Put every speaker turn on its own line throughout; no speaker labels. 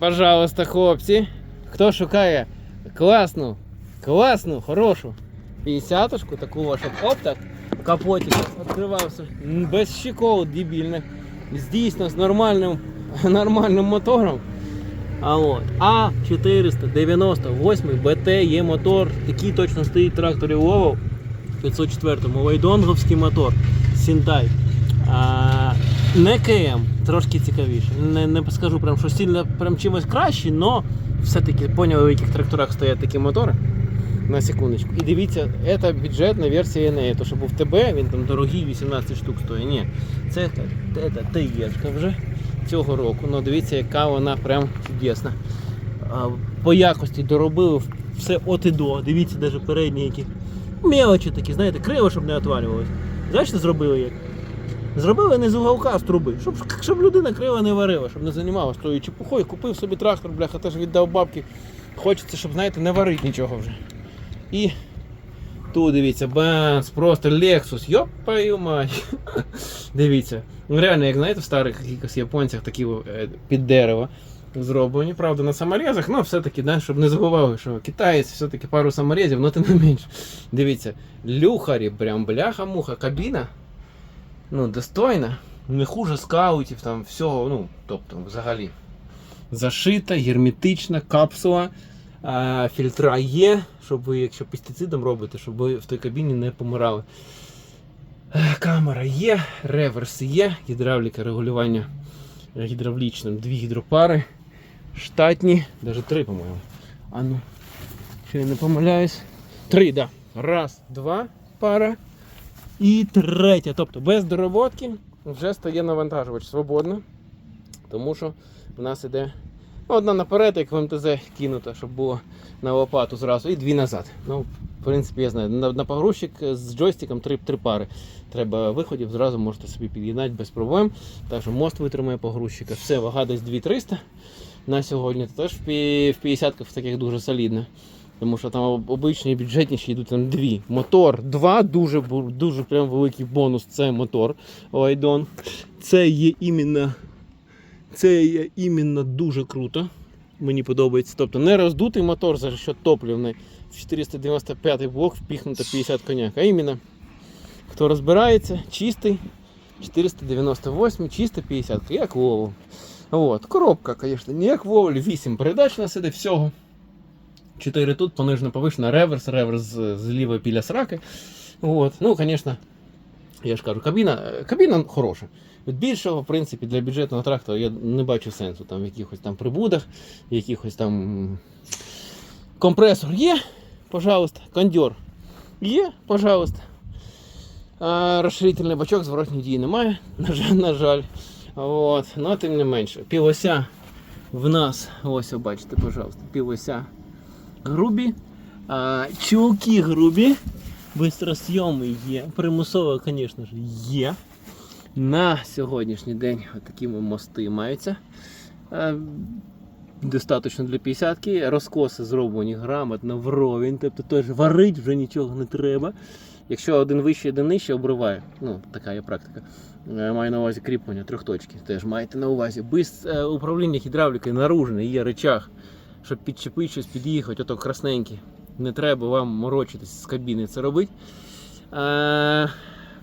Пожалуйста, хлопці. Хто шукає класну, класну, хорошу 50-шку, таку ось, щоб оп так, капотик відкривався. Без щекол дебільних. З дійсно з нормальним, нормальним мотором. А от А498 БТ є мотор, такий точно стоїть в тракторі Ловов 504 Вайдонговський мотор Сінтай. А, не КМ, трошки цікавіше. Не, не скажу прям, що сильно прям чимось краще, але все-таки поняли, в яких тракторах стоять такі мотори. На секундочку. І дивіться, це бюджетна версія не то, що був ТБ, він там дорогий 18 штук стоїть. Ні, це, ТЕшка вже цього року. Ну дивіться, яка вона прям чудесна. По якості доробили все от і до. Дивіться, навіть передні які. Мелочі такі, знаєте, криво, щоб не отвалювалось. Знаєш, що зробили як? Зробили не з уголка, з труби, щоб, щоб людина криво не варила, щоб не займалася тою чепухою, купив собі трактор, бляха, теж віддав бабки. Хочеться, щоб, знаєте, не варити нічого вже. І тут дивіться, бенз, просто Lexus, йопаю мать. дивіться. Ну, реально, як знаєте, в старих якихось японцях такі е, під дерево зроблені, правда, на саморезах, але все-таки, да, щоб не забували, що китаєць все-таки пару саморезів, але тим не менш. Дивіться, люхарі, прям бляха-муха, кабіна. Ну, достойна, не хуже скаутів, там всього, ну, тобто, взагалі. Зашита, герметична, капсула, а, фільтра є, щоб ви, якщо пестицидом робите, щоб ви в той кабіні не помирали. Е, Камера є, реверс є, гідравліка, регулювання гідравлічним, дві гідропари, штатні, навіть три, по-моєму. А ну, що я не помиляюсь. Три, да. Раз, два пара. І третя. Тобто без доработки вже стає навантажувач свободно. Тому що в нас іде одна наперед, як в МТЗ кинута, щоб було на лопату зразу, і дві назад. Ну, в принципі, я знаю, на, погрузчик з джойстиком три, три пари. Треба виходів, зразу можете собі під'єднати без проблем. Так що мост витримує погрузчика. Все, вага десь 2300 на сьогодні. Теж в 50-ках таких дуже солідно. Тому що там обичні бюджетніші йдуть там дві. Мотор два, дуже, дуже прям великий бонус. Це мотор Лайдон. Це є іменно, це є іменно дуже круто. Мені подобається. Тобто не роздутий мотор, за що топливний. В 495 блок впіхнуто 50 коняк. А іменно, хто розбирається, чистий 498, чисто 50, як Вову. От. Коробка, звісно, не як Вову, 8 передач у нас іде всього. 4 тут, понижена повишена, реверс, реверс з, з біля сраки. От. Ну, звісно, я ж кажу, кабіна, кабіна хороша. Від більшого, в принципі, для бюджетного трактора я не бачу сенсу там в якихось там прибудах, якихось там компресор є, пожалуйста, кондьор є, пожалуйста. А, розширительний бачок зворотньої дії немає, на жаль, на жаль. От. Ну, тим не менше. Півося в нас, ось бачите, пожалуйста, півося грубі, а, чулки грубі, бистросйоми є, примусово, звісно ж, є. На сьогоднішній день такі мости маються. Е, Достатньо для 50-ки. Розкоси зроблені грамотно вровень, тобто теж варить вже нічого не треба. Якщо один вище, один нижче, обриває. Ну, така є практика. Е, Маю на увазі кріплення трьохточки. Теж маєте на увазі. Без е, управління гідравлікою наружне є речах, щоб підчепити щось, під'їхати, ото красненьке. Не треба вам морочитись з кабіни це робити. Е,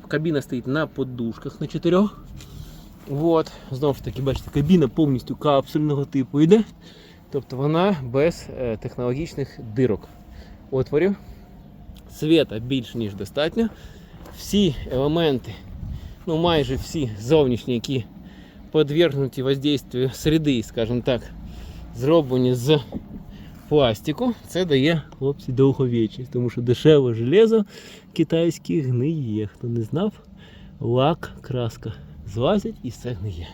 Кабіна стоїть на подушках на чотирьох. От, знову ж таки, бачите, кабіна повністю капсульного типу йде. Тобто вона без е, технологічних дирок отворів. Світа більш ніж достатньо. Всі елементи, ну майже всі зовнішні, які подвергнуті воздействию середи, скажімо так, зроблені з пластику. Це дає хлопці довговічність, тому що дешеве железо китайське гниє. Хто не знав, лак, краска злазять і все гниє.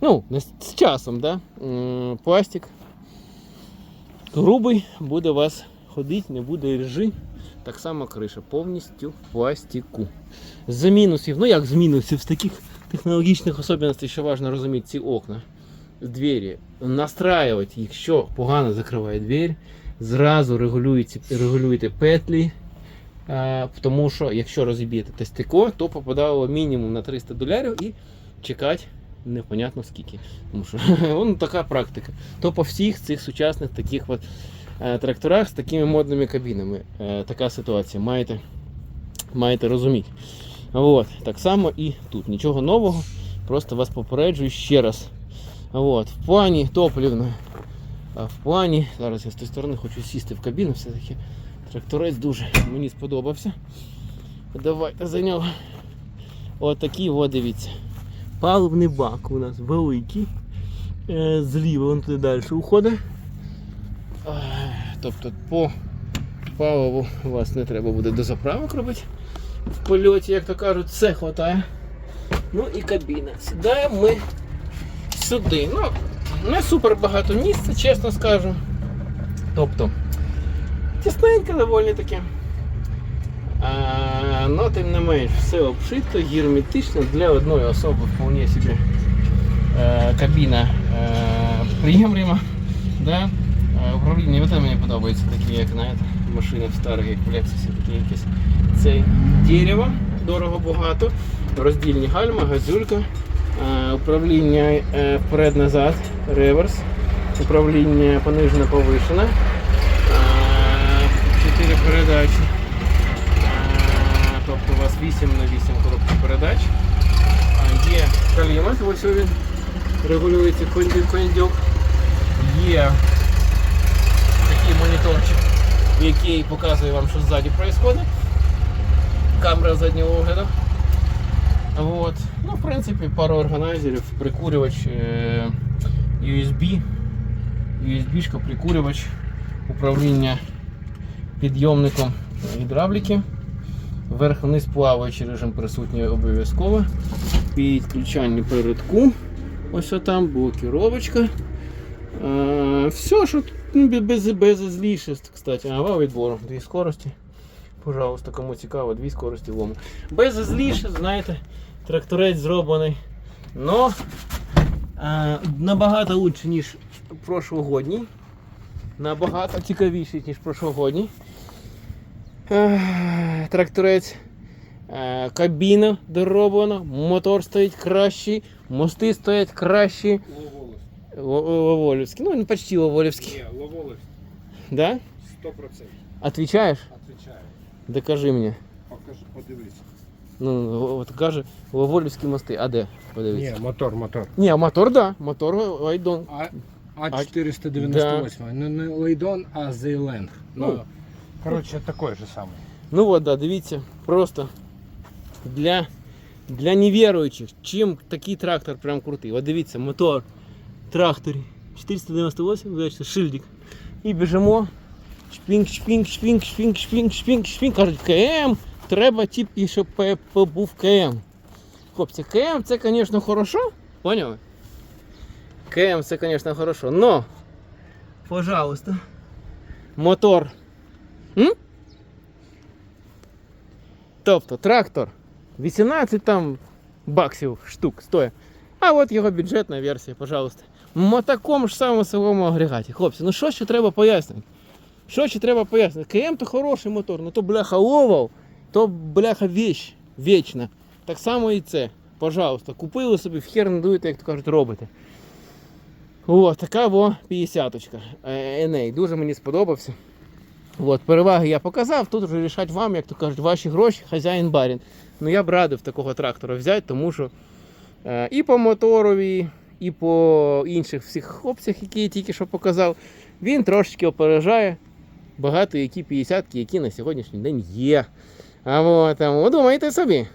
Ну, з часом, да? Пластик грубий, буде у вас ходити, не буде ржи. Так само криша повністю в пластику. З мінусів, ну як з мінусів, з таких технологічних особливостей, що важливо розуміти, ці окна, двері, настраювати їх, що погано закриває двері, зразу регулюєте, регулюєте петлі. А, тому що якщо розіб'єте те стекло, то попадало мінімум на 300 доларів і чекати непонятно скільки. Тому що ну, така практика. То по всіх цих сучасних таких от, е, тракторах з такими модними кабінами. Е, така ситуація. Маєте, маєте розуміти. От, так само і тут. Нічого нового. Просто вас попереджую ще раз. От, в плані топливної. В плані, зараз я з тієї сторони хочу сісти в кабіну, все-таки тракторець дуже мені сподобався. Давайте за нього. Отакий, от дивіться. Паливний бак у нас великий. Е, Зліва він туди далі уходить. Е, Тобто по паливу у вас не треба буде до заправок робити. В польоті, як то кажуть, все хватає. Ну і кабіна. Сідаємо ми сюди. Ну, не супер багато місця, чесно скажу. Тобто, тісненько доволі таке. Но тим не менш, все обшито, герметично для одної особи вполне собі е, кабіна е, приємлема. Да? Е, Управління от мені подобається такі, як знаєте, машини в старих, як в Lexus, такі якісь цей дерево, дорого багато, роздільні гальма, газюлька, управління е, вперед-назад, реверс, управління понижене повишене, е, 4 передачі. Е, Тобто у вас 8 на 8 коробки передач. Є клімат, ось він регулюється кондюк. Є такий моніторчик, який показує вам, що ззаді відбувається. Камера заднього огляду. Вот. Ну, в принципі, пару органайзерів, прикурювач, е, USB, USB-шка, прикурювач, управління підйомником гідравліки. Вверх-вниз плаваючий режим присутній обов'язково. Підключання передку. Ось там блокіровочка. Е, все, що без, без зліше, кстати. А відбору. Дві скорості. Пожалуйста, кому цікаво, дві скорості лому. Без зліше, знаєте, тракторець зроблений. Но е, набагато лучше, ніж прошлогодній. Набагато цікавіший, ніж прошлогодній. Ех, Тракторець. Е, Кабіна дороблена, мотор стоїть кращий, мости стоять кращі.
Ловолос.
Ловолівські. Ну, не почти Ловолівські.
Не, Ловолос
Да?
100%.
Отвечаєш?
Отвечаю.
Докажи мені.
Покажи, подивись.
Ну, от каже Ловолівські мости. А де? Подивіться.
Ні, мотор, мотор.
Ні, а мотор, да. Мотор Лайдон.
А, а 498.
Да.
Не, не Лейдон, а Зейленг.
Ну.
Ну, короче, такой же самый.
Ну от, да, дивіться, просто для, для невіруючих, чим такий трактор прям крутий. От дивіться, мотор в тракторі 498, бачите, шильдик. І біжимо. Шпінг, шпінг, шпінг, шпінг, шпінг, шпінг, шпінг. Кажуть, КМ, треба тільки, щоб був КМ. Хлопці, КМ це, звісно, хорошо. Поняли? КМ це, звісно, хорошо. Но, пожалуйста, мотор. М? Тобто трактор 18 там баксів штук стоїть. А от його бюджетна версія, пожалуйста. На такому ж самому силовому агрегаті. Хлопці, ну що ще треба пояснити? Що ще треба пояснити? КМ то хороший мотор, ну то бляха овал, то бляха віч, вічна. Так само і це. Пожалуйста, купили собі, в хер не дуєте, як то кажуть, робите. О, така во 50-очка. Е, Еней, дуже мені сподобався. От, переваги я показав, тут вже рішать вам, як то кажуть, ваші гроші, хазяїн барін. Ну я б радив такого трактора взяти, тому що е, і по моторові, і по інших всіх опціях, які я тільки що показав, він трошечки опережає багато які 50-ки, які на сьогоднішній день є. А от, думайте собі.